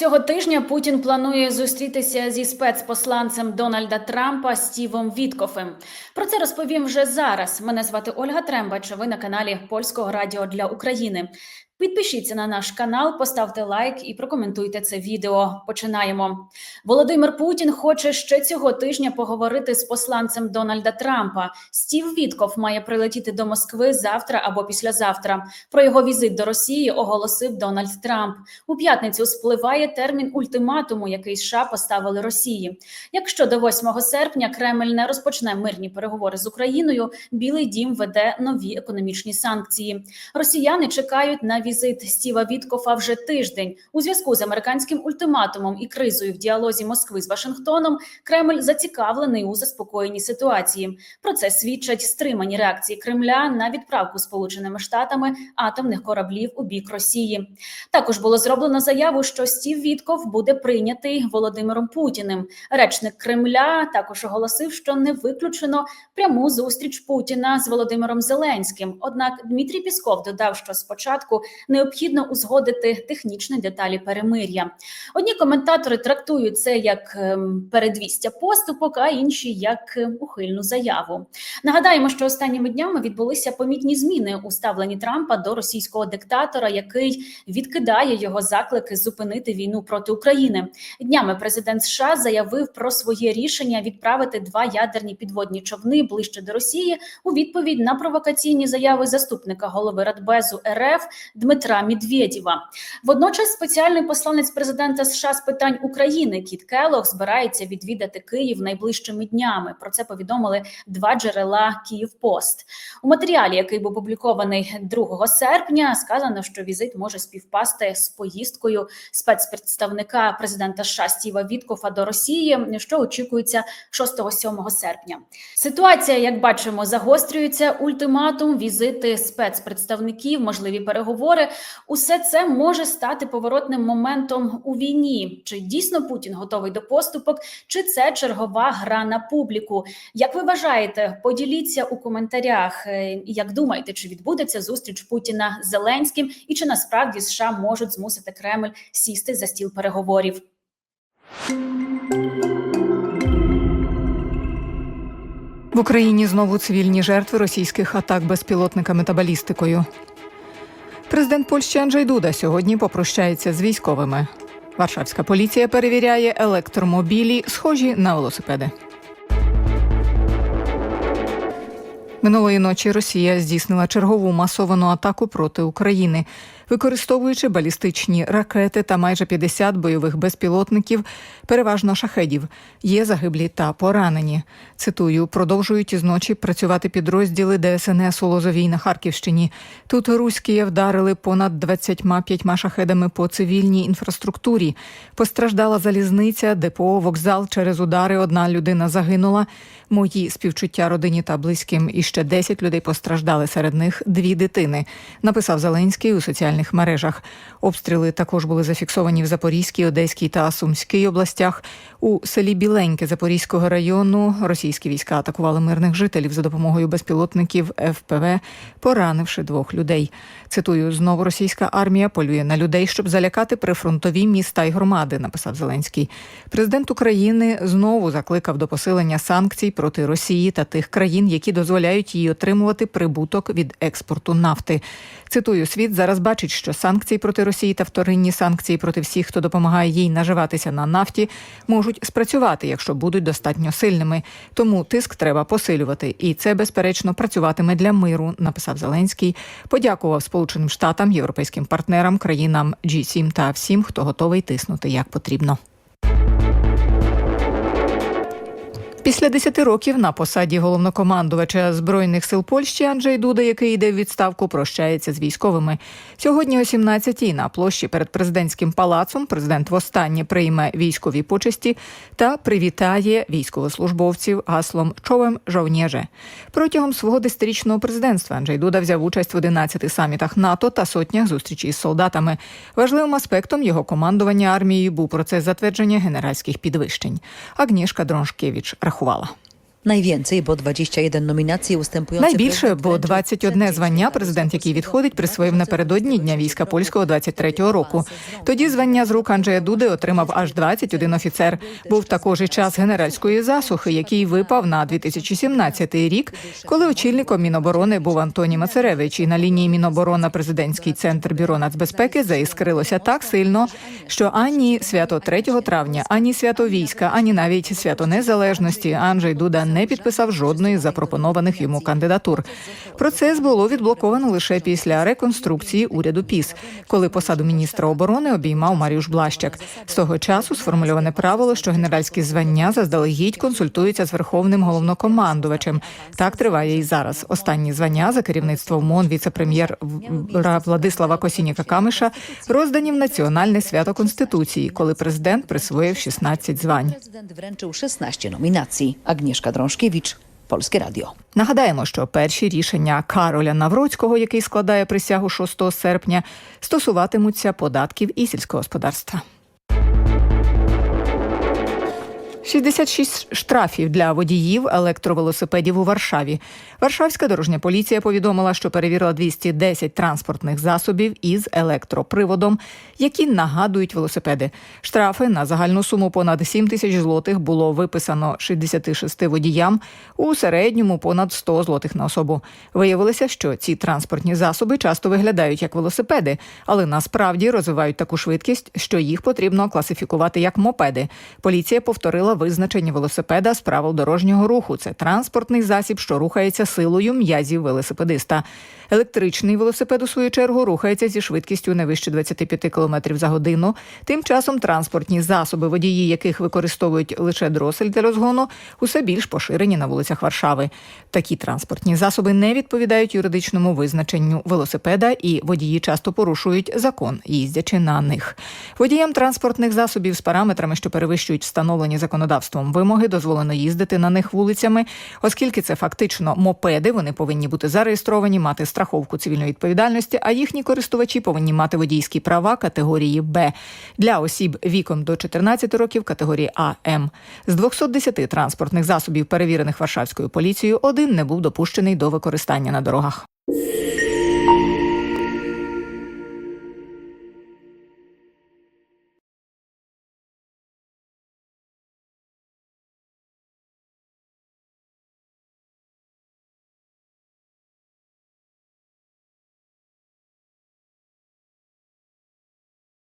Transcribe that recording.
Цього тижня Путін планує зустрітися зі спецпосланцем Дональда Трампа Стівом Віткофем. Про це розповім вже зараз. Мене звати Ольга Трембач. Ви на каналі Польського радіо для України. Підпишіться на наш канал, поставте лайк і прокоментуйте це відео. Починаємо. Володимир Путін хоче ще цього тижня поговорити з посланцем Дональда Трампа. Стів Вітков має прилетіти до Москви завтра або післязавтра. Про його візит до Росії оголосив Дональд Трамп. У п'ятницю спливає термін ультиматуму, який США поставили Росії. Якщо до 8 серпня Кремль не розпочне мирні переговори з Україною, Білий Дім веде нові економічні санкції. Росіяни чекають на візит Стіва Віткофа вже тиждень. У зв'язку з американським ультиматумом і кризою в діалозі Москви з Вашингтоном Кремль зацікавлений у заспокоєнні ситуації. Про це свідчать стримані реакції Кремля на відправку Сполученими Штатами атомних кораблів у бік Росії. Також було зроблено заяву, що Стів Вітков буде прийнятий Володимиром Путіним. Речник Кремля також оголосив, що не виключено пряму зустріч Путіна з Володимиром Зеленським. Однак Дмитрій Пісков додав, що спочатку необхідно узгодити технічні деталі перемир'я. Одні коментатори трактують це як ем, передвістя поступок, а інші як е, ухильну заяву. Нагадаємо, що останніми днями відбулися помітні зміни у ставленні Трампа до російського диктатора, який відкидає його заклики зупинити війну проти України. Днями президент США заявив про своє рішення відправити два ядерні підводні човни ближче до Росії у відповідь на провокаційні заяви заступника голови Радбезу РФ Дмитра Медведєва. Водночас спеціальний посланець президента США з питань України Кіт Келох збирається відвідати Київ найближчими днями. Про це повідомили два джерела Київпост. У матеріалі, який був опублікований 2 серпня, сказано, що візит може співпасти з поїздкою спецпредставника президента США Стіва Віткофа до Росії, що очікується 6-7 серпня. Ситуація, як бачимо, загострюється. Ультиматум, візити спецпредставників, можливі переговори. Усе це може стати поворотним моментом у війні. Чи дійсно Путін готовий до поступок, чи це чергова гра на публіку? Як ви вважаєте, поділіться у коментарях. Е, Як думаєте, чи відбудеться зустріч Путіна з Зеленським, і чи насправді США можуть змусити Кремль сісти за стіл переговорів? В Україні знову цивільні жертви російських атак безпілотниками та балістикою. Президент Польщі Анджей Дуда сьогодні попрощається з військовими. Варшавська поліція перевіряє електромобілі, схожі на велосипеди. Минулої ночі Росія здійснила чергову масовану атаку проти України, використовуючи балістичні ракети та майже 50 бойових безпілотників, переважно шахедів. Є загиблі та поранені. Цитую, продовжують із ночі працювати підрозділи ДСНС у Лозовій на Харківщині. Тут руські вдарили понад 25 шахедами по цивільній інфраструктурі. Постраждала залізниця, депо, вокзал через удари. Одна людина загинула. Мої співчуття родині та близьким. І ще 10 людей постраждали. Серед них дві дитини. Написав Зеленський у соціальних мережах. Обстріли також були зафіксовані в Запорізькій, Одеській та Сумській областях. У селі Біленьке Запорізького району російські війська атакували мирних жителів за допомогою безпілотників ФПВ, поранивши двох людей. Цитую, знову російська армія полює на людей, щоб залякати прифронтові міста й громади. Написав Зеленський. Президент України знову закликав до посилення санкцій проти Росії та тих країн, які дозволяють їй отримувати прибуток від експорту нафти. Цитую, світ зараз бачить, що санкції проти Росії та вторинні санкції проти всіх, хто допомагає їй наживатися на нафті, можуть спрацювати, якщо будуть достатньо сильними. Тому тиск треба посилювати, і це безперечно працюватиме для миру. Написав Зеленський. Подякував Сполученим Штатам, європейським партнерам, країнам G7 та всім, хто готовий тиснути як потрібно. Після 10 років на посаді головнокомандувача збройних сил Польщі Анджей Дуда, який йде в відставку, прощається з військовими. Сьогодні о 17-й на площі перед президентським палацом президент востаннє прийме військові почесті та привітає військовослужбовців гаслом Човем жовніже. Протягом свого десятирічного президентства Анджей Дуда взяв участь в 11 самітах НАТО та сотнях зустрічей з солдатами. Важливим аспектом його командування армією був процес затвердження генеральських підвищень. Агнішка Дроншкевич рахувала. Najwięcej, bo 21 nominacji ustępujące Найбільше, бо wręczył 21 звання президент, який відходить, присвоїв напередодні Дня війська польського 23-го року. Тоді звання з рук Анджея Дуди отримав аж 21 офіцер. Був також і час генеральської засухи, який випав на 2017 рік, коли очільником Міноборони був Антоній Мацеревич. І на лінії Міноборона президентський центр бюро нацбезпеки заіскрилося так сильно, що ані свято 3 травня, ані свято війська, ані навіть свято незалежності Анджей Дуда не підписав жодної з запропонованих йому кандидатур. Процес було відблоковано лише після реконструкції уряду ПІС, коли посаду міністра оборони обіймав Маріуш Блащак. З того часу сформульоване правило, що генеральські звання заздалегідь консультуються з верховним головнокомандувачем. Так триває і зараз. Останні звання за керівництвом МОН віце-прем'єр Владислава Косініка Камиша роздані в національне свято конституції, коли президент присвоїв 16 звань. Prezydent wręczył 16 nominacji. Agnieszka Drążkiewicz, Polskie Radio. Нагадаємо, що перші рішення Кароля Навроцького, який складає присягу 6 серпня, стосуватимуться податків і сільського господарства. 66 штрафів для водіїв електровелосипедів у Варшаві. Варшавська дорожня поліція повідомила, що перевірила 210 транспортних засобів із електроприводом, які нагадують велосипеди. Штрафи на загальну суму понад 7 тисяч злотих було виписано 66 водіям, у середньому понад 100 злотих на особу. Виявилося, що ці транспортні засоби часто виглядають як велосипеди, але насправді розвивають таку швидкість, що їх потрібно класифікувати як мопеди. Поліція повторила визначення велосипеда з правил дорожнього руху. Це транспортний засіб, що рухається силою м'язів велосипедиста. Електричний велосипед, у свою чергу, рухається зі швидкістю не вище 25 км за годину. Тим часом транспортні засоби, водії яких використовують лише дросель для розгону, усе більш поширені на вулицях Варшави. Такі транспортні засоби не відповідають юридичному визначенню велосипеда, і водії часто порушують закон, їздячи на них. Водіям транспортних засобів з параметрами, що перевищують встановлені законодавством вимоги, дозволено їздити на них вулицями, оскільки це фактично мопеди. Вони повинні бути зареєстровані, мати страховку цивільної відповідальності, а їхні користувачі повинні мати водійські права категорії Б для осіб віком до 14 років категорії АМ. З 210 транспортних засобів, перевірених Варшавською поліцією, один не був допущений до використання на дорогах.